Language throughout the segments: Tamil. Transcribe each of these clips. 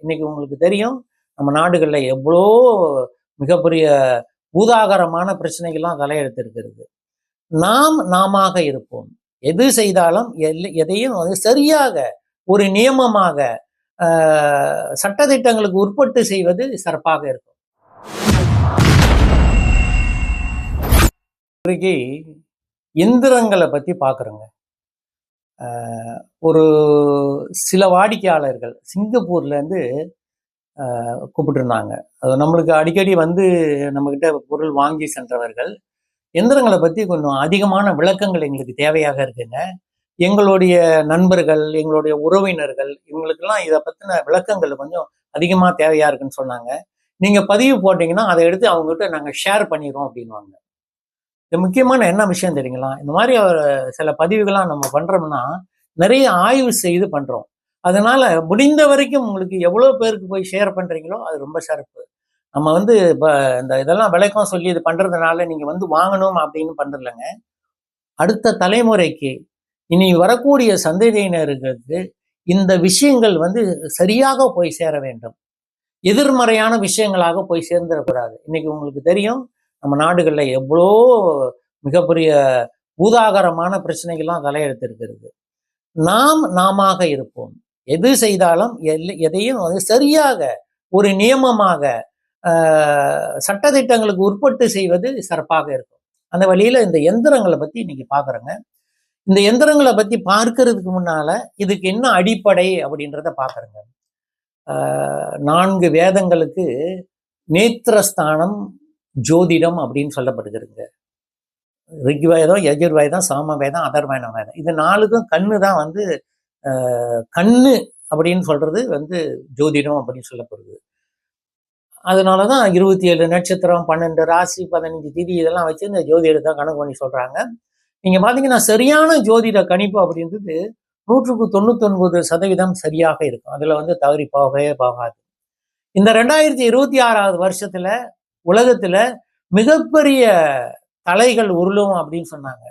இன்னைக்கு உங்களுக்கு தெரியும் நம்ம நாடுகளில் எவ்வளோ மிகப்பெரிய பூதாகரமான பிரச்சனைகள்லாம் தலையெடுத்திருக்கிறது நாம் நாமாக இருப்போம். எது செய்தாலும் எல்ல- எதையும் வந்து சரியாக ஒரு நியமமாக ஆஹ், உட்பட்டு செய்வது சிறப்பாக இருக்கும். இன்றைக்கு எந்திரங்களை பற்றி பார்க்குறோங்க ஒரு சில வாடிக்கையாளர்கள் சிங்கப்பூர்லேருந்து கூப்பிட்டுருந்தாங்க. அது நம்மளுக்கு அடிக்கடி வந்து நம்மக்கிட்ட பொருள் வாங்கி சென்றவர்கள் எந்திரங்களை பற்றி கொஞ்சம் அதிகமான விளக்கங்கள் எங்களுக்கு தேவையாக இருக்குங்க. எங்களுடைய நண்பர்கள் எங்களுடைய உறவினர்கள் இவங்களுக்கெல்லாம் இதை பற்றின விளக்கங்கள் கொஞ்சம் அதிகமாக தேவையாக இருக்குன்னு சொன்னாங்க. நீங்கள் பதிவு போட்டிங்கன்னா அதை எடுத்து அவங்ககிட்ட நாங்கள் ஷேர் பண்ணிடுறோம் அப்படின்வாங்க இது முக்கியமான என்ன விஷயம் தெரியுங்களா? இந்த மாதிரி ஒரு சில பதிவுகள்லாம் நம்ம பண்ணுறோம்னா நிறைய ஆய்வு செய்து பண்ணுறோம் அதனால முடிந்த வரைக்கும் உங்களுக்கு எவ்வளோ பேருக்கு போய் ஷேர் பண்ணுறீங்களோ அது ரொம்ப சிறப்பு. நம்ம வந்து இப்போ இந்த இதெல்லாம் விளக்கம் சொல்லி இது பண்ணுறதுனால நீங்கள் வந்து வாங்கணும் அப்படின்னு பண்ணுறதில்லைங்க அடுத்த தலைமுறைக்கு இனி வரக்கூடிய சந்ததியினருக்கு இந்த விஷயங்கள் வந்து சரியாக போய் சேர வேண்டும். எதிர்மறையான விஷயங்களாக போய் சேர்ந்துடக்கூடாது. இன்னைக்கு உங்களுக்கு தெரியும் நம்ம நாடுகளில் எவ்வளோ மிகப்பெரிய பூதாகரமான பிரச்சனைகள்லாம் தலையெடுத்திருக்கிறது நாம் நாமாக இருப்போம். எது செய்தாலும் எல்ல- எதையும் வந்து சரியாக ஒரு நியமமாக ஆஹ், உட்பட்டு செய்வது சிறப்பாக இருக்கும். அந்த வழியில இந்த எந்திரங்களை பத்தி இன்னைக்கு பாக்குறோங்க. இந்த எந்திரங்களை பத்தி பார்க்கறதுக்கு முன்னால இதுக்கு என்ன அடிப்படை அப்படின்றத பாக்குறேங்க. ஆஹ், நான்கு வேதங்களுக்கு நேத்திரஸ்தானம் ஜோதிடம் அப்படின்னு சொல்லப்படுகிறதுங்க ரிக்வேதம் யஜுர்வேதம் சாமவேதம் அதர்வேன வேதம் இது நாலுக்கும் கண்ணு தான் வந்து ஆஹ், கண்ணு அப்படின்னு சொல்றது வந்து ஜோதிடம் அப்படின்னு சொல்லப்படுது. அதனால தான் இருபத்தி ஏழு நட்சத்திரம் பன்னெண்டு ராசி பதினஞ்சு திதி இதெல்லாம் வச்சு இந்த ஜோதிடத்தை கணக்கு பண்ணி சொல்றாங்க. நீங்க பார்த்தீங்கன்னா சரியான ஜோதிட கணிப்பு அப்படின்றது நூற்றுக்கு தொண்ணூத்தொன்பது சதவீதம் சரியாக இருக்கும். அதுல வந்து தவறி போகவே போகாது. இந்த ரெண்டாயிரத்தி இருபத்தி ஆறாவது வருஷத்துல உலகத்துல மிகப்பெரிய தலைகள் உருளும் அப்படின்னு சொன்னாங்க.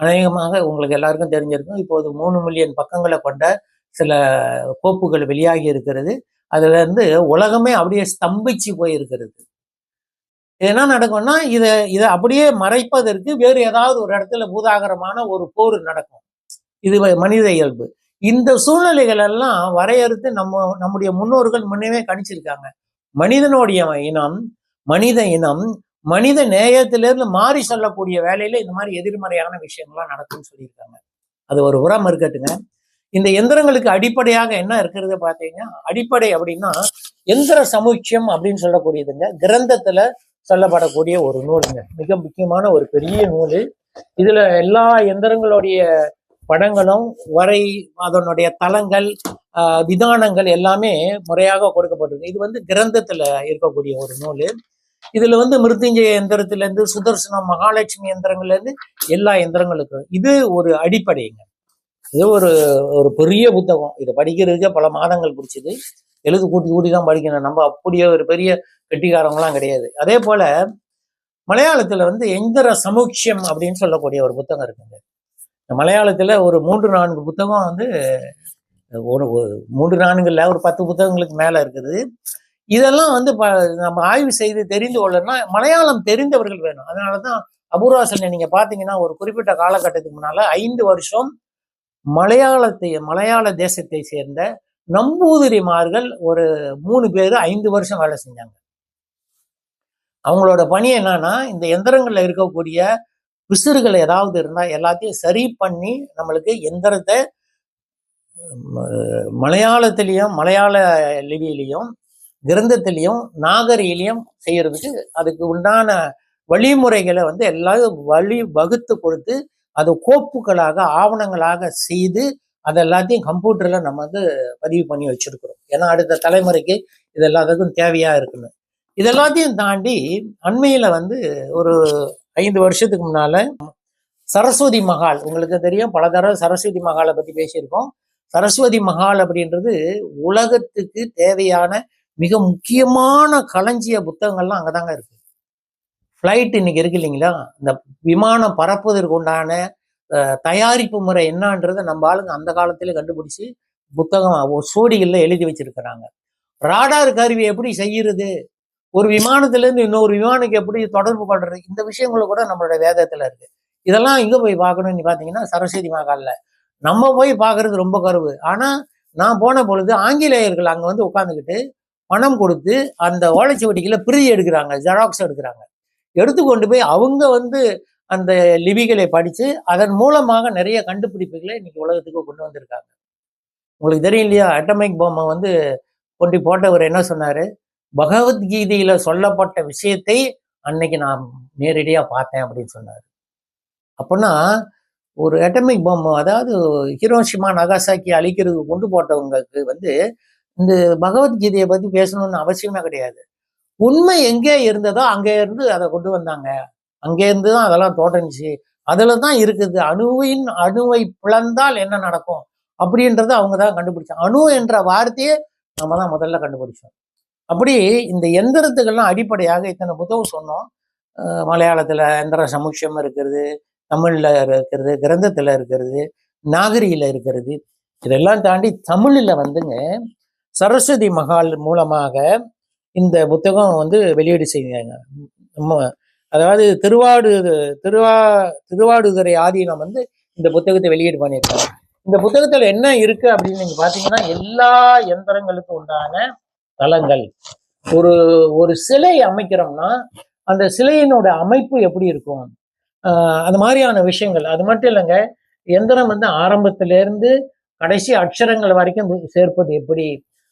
அநேகமாக உங்களுக்கு எல்லாருக்கும் தெரிஞ்சிருக்கும். இப்போது மூணு மில்லியன் பக்கங்களை கொண்ட சில கோப்புகள் வெளியாகி இருக்கிறது. அதுல இருந்து உலகமே அப்படியே ஸ்தம்பிச்சு போயிருக்கிறது. என்ன நடக்கும்னா இதை இதை அப்படியே மறைப்பதற்கு வேறு ஏதாவது ஒரு இடத்துல பூதாகரமான ஒரு போர் நடக்கும். இது மனித இயல்பு. இந்த சூழ்நிலைகள் எல்லாம் வரையறுத்து நம்ம நம்முடைய முன்னோர்கள் முன்னே கணிச்சிருக்காங்க. மனிதனுடைய இனம் மனித இனம் மனித நேயத்திலிருந்து மாறி சொல்லக்கூடிய வேலையில இந்த மாதிரி எதிர்மறையான விஷயங்கள்லாம் நடக்கும்னு சொல்லியிருக்காங்க. அது ஒரு உரம் இருக்கட்டுங்க. இந்த எந்திரங்களுக்கு அடிப்படையாக என்ன இருக்கிறது பார்த்தீங்கன்னா அடிப்படை அப்படின்னா எந்திர சமுச்சியம் அப்படின்னு சொல்லக்கூடியதுங்க. கிரந்தத்துல சொல்லப்படக்கூடிய ஒரு நூலுங்க. மிக முக்கியமான ஒரு பெரிய நூல். இதுல எல்லா எந்திரங்களுடைய படங்களும் வரை அதனுடைய தளங்கள் விதானங்கள் எல்லாமே முறையாக கொடுக்கப்பட்டிருக்கு. இது வந்து கிரந்தத்துல இருக்கக்கூடிய ஒரு நூல். இதுல வந்து மிருத்யுஞ்சய எந்திரத்துல இருந்து சுதர்சனம் மகாலட்சுமி எந்திரங்கள்ல இருந்து எல்லா எந்திரங்களுக்கும் இது ஒரு அடிப்படைங்க. இது ஒரு ஒரு பெரிய புத்தகம். இதை படிக்கிறதுக்கே பல மாதங்கள் பிடிச்சது. எழுது கூட்டி கூட்டி தான் படிக்கணும். நம்ம அப்படியே ஒரு பெரிய கெட்டிக்காரங்களாம் கிடையாது. அதே போல மலையாளத்துல வந்து எந்திர சமுச்சியம் அப்படின்னு சொல்லக்கூடிய ஒரு புத்தகம் இருக்குங்க. மலையாளத்துல ஒரு மூன்று நான்கு புத்தகம் வந்து ஒரு ஒரு மூன்று நான்குல ஒரு பத்து புத்தகங்களுக்கு மேல இருக்குது. இதெல்லாம் வந்து ப- நம்ம ஆய்வு செய்து தெரிந்து கொள்ளணும்னா மலையாளம் தெரிந்தவர்கள் வேணும். அதனாலதான் அபூர்வாசனை நீங்க பார்த்தீங்கன்னா ஒரு குறிப்பிட்ட காலகட்டத்துக்கு முன்னால ஐந்து வருஷம் மலையாளத்தை மலையாள தேசத்தை சேர்ந்த நம்பூதிரிமார்கள் ஒரு மூணு பேர் ஐந்து வருஷம் வேலை செஞ்சாங்க. அவங்களோட பணி என்னன்னா இந்த எந்திரங்கள்ல இருக்கக்கூடிய விசிறுகள் ஏதாவது இருந்தா எல்லாத்தையும் சரி பண்ணி நம்மளுக்கு எந்திரத்தை மலையாளத்திலையும் மலையாள லிபியிலையும் கிரந்தத்திலையும் நாகரியிலையும் செய்யறதுக்கு அதுக்கு உண்டான வழிமுறைகளை வந்து எல்லாரும் வழி வகுத்து கொடுத்து அதை கோப்புகளாக ஆவணங்களாக செய்து அது எல்லாத்தையும் கம்ப்யூட்டர்ல நம்ம வந்து பதிவு பண்ணி வச்சிருக்கிறோம். ஏன்னா அடுத்த தலைமுறைக்கு இது எல்லாத்துக்கும் தேவையா இருக்குன்னு. இதெல்லாத்தையும் தாண்டி அண்மையில் வந்து ஒரு ஐந்து வருஷத்துக்கு முன்னால சரஸ்வதி மகால் உங்களுக்கு தெரியும் பல தடவை சரஸ்வதி மகாலை பற்றி பேசியிருக்கோம். சரஸ்வதி மகால் அப்படின்றது உலகத்துக்கு தேவையான மிக முக்கியமான களஞ்சிய புத்தகங்கள்லாம் அங்கதாங்க இருக்கு. ஃப்ளைட் இன்னைக்கு இருக்கு இல்லைங்களா? இந்த விமானம் பறப்பதற்கு உண்டான தயாரிப்பு முறை என்னன்றதை நம்ம ஆளுங்க அந்த காலத்திலே கண்டுபிடிச்சு புத்தகம் ஒரு எழுதி வச்சிருக்கிறாங்க. ராடார் கருவி எப்படி செய்யறது? ஒரு விமானத்துல இருந்து இன்னொரு விமானுக்கு எப்படி தொடர்பு கொள்றது? இந்த விஷயங்களும் கூட நம்மளோட வேதத்துல இருக்கு. இதெல்லாம் எங்க போய் பார்க்கணும்னு பார்த்தீங்கன்னா சரஸ்வதி மகாலில் நம்ம போய் பார்க்கறது ரொம்ப கருவு. ஆனா நான் போன பொழுது ஆங்கிலேயர்கள் அங்கே வந்து உட்காந்துக்கிட்டு பணம் கொடுத்து அந்த ஓலைச்சுவடிகளை பிரிதி எடுக்கிறாங்க ஜெராக்ஸ் எடுக்கிறாங்க. எடுத்து கொண்டு போய் அவங்க வந்து அந்த லிபிகளை படித்து அதன் மூலமாக நிறைய கண்டுபிடிப்புகளை இன்னைக்கு உலகத்துக்கு கொண்டு வந்திருக்காங்க. உங்களுக்கு தெரியும் இல்லையா? அட்டமிக் பொம்மை வந்து கொண்டு போட்டவர் என்ன சொன்னாரு? பகவத்கீதையில் சொல்லப்பட்ட விஷயத்தை அன்னைக்கு நான் நேரடியா பார்த்தேன் அப்படின்னு சொன்னார். அப்படின்னா ஒரு அட்டமிக் பொம்மை அதாவது ஹிரோஷிமா நகாசாக்கி அழிக்கிறதுக்கு கொண்டு போட்டவங்களுக்கு வந்து இந்த பகவத்கீதையை பத்தி பேசணும்னு அவசியமே கிடையாது. உண்மை எங்கே இருந்ததோ அங்கே இருந்து அதை கொண்டு வந்தாங்க. அங்கே இருந்து தான் அதெல்லாம் தோட்டனிச்சு அதில் தான் இருக்குது. அணுவின் அணுவை பிளந்தால் என்ன நடக்கும் அப்படின்றத அவங்க தான் கண்டுபிடிச்சாங்க. அணு என்ற வார்த்தையே நம்ம தான் முதல்ல கண்டுபிடிச்சோம். அப்படி இந்த எந்திரத்துக்கெல்லாம் அடிப்படையாக இத்தனை புத்தகம் சொன்னோம். மலையாளத்தில் மலையாளத்துல எந்திர சமுட்சம் இருக்கிறது தமிழ்ல இருக்கிறது கிரந்தத்துல இருக்கிறது நாகரியில் இருக்கிறது. இதெல்லாம் தாண்டி தமிழ்ல வந்துங்க சரஸ்வதி மகால் மூலமாக இந்த புத்தகம் வந்து வெளியீடு செய்யுங்க அதாவது திருவாடு திருவா திருவாடுதுறை ஆதீனம் வந்து இந்த புத்தகத்தை வெளியீடு பண்ணியிருக்காங்க. இந்த புத்தகத்தில் என்ன இருக்கு அப்படின்னு நீங்க பாத்தீங்கன்னா எல்லா எந்திரங்களுக்கும் உண்டான தளங்கள் ஒரு ஒரு சிலை அமைக்கிறோம்னா அந்த சிலையினோட அமைப்பு எப்படி இருக்கும்? அந்த மாதிரியான விஷயங்கள். அது மட்டும் இல்லைங்க எந்திரம் வந்து ஆரம்பத்திலேருந்து கடைசி அக்ஷரங்கள் வரைக்கும் சேர்ப்பது எப்படி?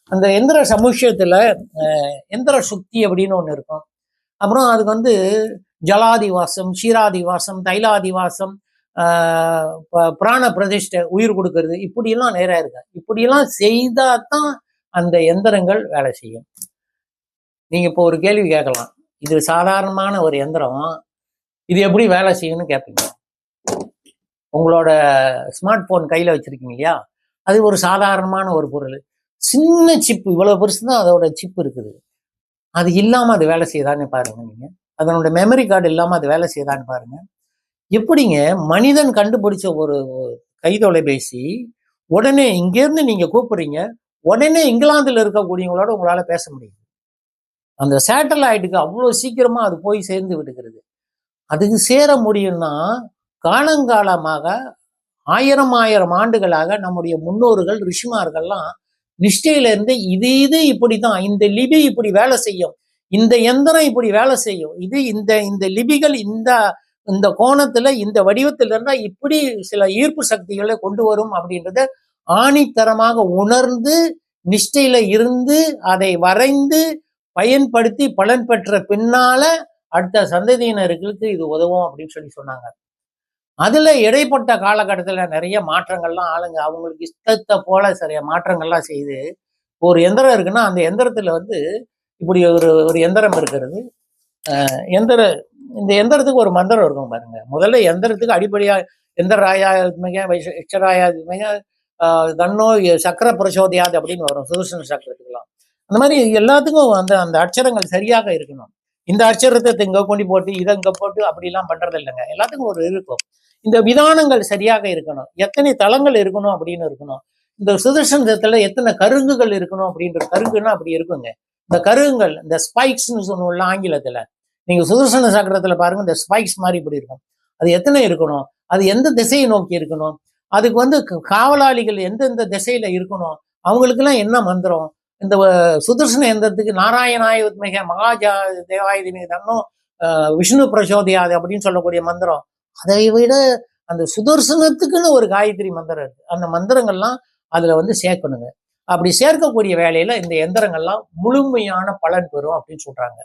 அந்த எந்திர சமுஷயத்துல எந்திர சுக்தி அப்படின்னு ஒன்று இருக்கும். அப்புறம் அதுக்கு வந்து ஜலாதிவாசம் ஷீராதிவாசம் தைலாதிவாசம் ப- பிராண பிரதிஷ்டை உயிர் கொடுக்கறது இப்படியெல்லாம் நேராக இருக்கு. இப்படியெல்லாம் செய்தால் தான் அந்த எந்திரங்கள் வேலை செய்யும். நீங்கள் இப்போ ஒரு கேள்வி கேட்கலாம். இது சாதாரணமான ஒரு எந்திரம். இது எப்படி வேலை செய்யும்னு கேட்பீங்க. உங்களோட ஸ்மார்ட் ஃபோன் கையில் வச்சுருக்கீங்க இல்லையா? அது ஒரு சாதாரணமான ஒரு பொருள். சின்ன சிப்பு இவ்வளவு பெருசு தான் அதோட சிப் இருக்குது. அது இல்லாம அது வேலை செய்யுதான்னு பாருங்க நீங்க. அதனோட மெமரி கார்டு இல்லாம அது வேலை செய்யுதான்னு பாருங்க. எப்படிங்க? மனிதன் கண்டுபிடிச்ச ஒரு கைத்தொலைபேசி உடனே இங்கேருந்து நீங்க கூப்பிடுறீங்க உடனே இங்கிலாந்துல இருக்கக்கூடியவங்களோட உங்களால பேச முடியும் அந்த சேட்டலைட்டுக்கு அவ்வளோ சீக்கிரமா அது போய் சேர்ந்து விடுகிறது. அதுக்கு சேர முடியும்னா காலங்காலமாக ஆயிரம் ஆயிரம் ஆண்டுகளாக நம்முடைய முன்னோர்கள் ரிஷிமார்கள்லாம் நிஷ்டையில இருந்து இது இது இப்படிதான் இந்த லிபி இப்படி வேலை செய்யும். இந்த எந்திரம் இப்படி வேலை செய்யும். இது இந்த இந்த லிபிகள் இந்த இந்த கோணத்துல இந்த வடிவத்துல இருந்தா இப்படி சில ஈர்ப்பு சக்திகளை கொண்டு வரும் அப்படின்றத ஆணித்தரமாக உணர்ந்து நிஷ்டையில இருந்து அதை வரைந்து பயன்படுத்தி பலன் பெற்ற பின்னால அடுத்த சந்ததியினர்களுக்கு இது உதவும் அப்படின்னு சொல்லி சொன்னாங்க. அதில் இடைப்பட்ட காலகட்டத்தில் நிறைய மாற்றங்கள்லாம் ஆளுங்க அவங்களுக்கு இஷ்டத்தை போல சரியா மாற்றங்கள்லாம் செய்து ஒரு எந்திரம் இருக்குன்னா அந்த எந்திரத்தில் வந்து இப்படி ஒரு ஒரு எந்திரம் இருக்கிறது. எந்திர இந்த எந்திரத்துக்கு ஒரு மந்திரம் இருக்கும் பாருங்க. முதல்ல எந்திரத்துக்கு அடிப்படையாக அடிப்படையா எந்திராயாத்மிக வைஷராயாத்மிக தன்னோ சக்கர பிரசோதியாது அப்படின்னு வரும். சுதர்சன சக்கரத்துக்குலாம் அந்த மாதிரி எல்லாத்துக்கும் அந்த அந்த அட்சரங்கள் சரியாக இருக்கணும். இந்த அட்சரத்தை இங்க கொண்டு போட்டு இதை இங்க போட்டு அப்படிலாம் பண்ணுறது இல்லைங்க. எல்லாத்துக்கும் ஒரு இருக்கும். இந்த விதானங்கள் சரியாக இருக்கணும். எத்தனை தளங்கள் இருக்கணும் அப்படின்னு இருக்கணும். இந்த சுதர்சனத்தில் எத்தனை கருங்குகள் இருக்கணும் அப்படின்ற கருங்குன்னா அப்படி இருக்குங்க. இந்த கருங்குகள் இந்த ஸ்பைக்ஸ்னு சொல்லுவோம்ல ஆங்கிலத்துல. நீங்க சுதர்சன சக்கரத்துல பாருங்க இந்த ஸ்பைக்ஸ் மாதிரி இப்படி இருக்கும். அது எத்தனை இருக்கணும்? அது எந்த திசையை நோக்கி இருக்கணும்? அதுக்கு வந்து காவலாளிகள் எந்தெந்த திசையில இருக்கணும்? அவங்களுக்கெல்லாம் என்ன மந்திரம்? இந்த சுதர்சன எந்திரத்துக்கு நாராயணாய உத்மிக மகாஜா தேவாயுதமிக தன்னும் அஹ், விஷ்ணு பிரசோதியாது அப்படின்னு சொல்லக்கூடிய மந்திரம். அதை விட அந்த சுதர்சனத்துக்குன்னு ஒரு காயத்ரி மந்திரம் இருக்கு. அந்த மந்திரங்கள்லாம் அதுல வந்து சேர்க்கணுங்க. அப்படி சேர்க்கக்கூடிய வேலையில இந்த எந்திரங்கள்லாம் முழுமையான பலன் பெறும் அப்படின்னு சொல்றாங்க.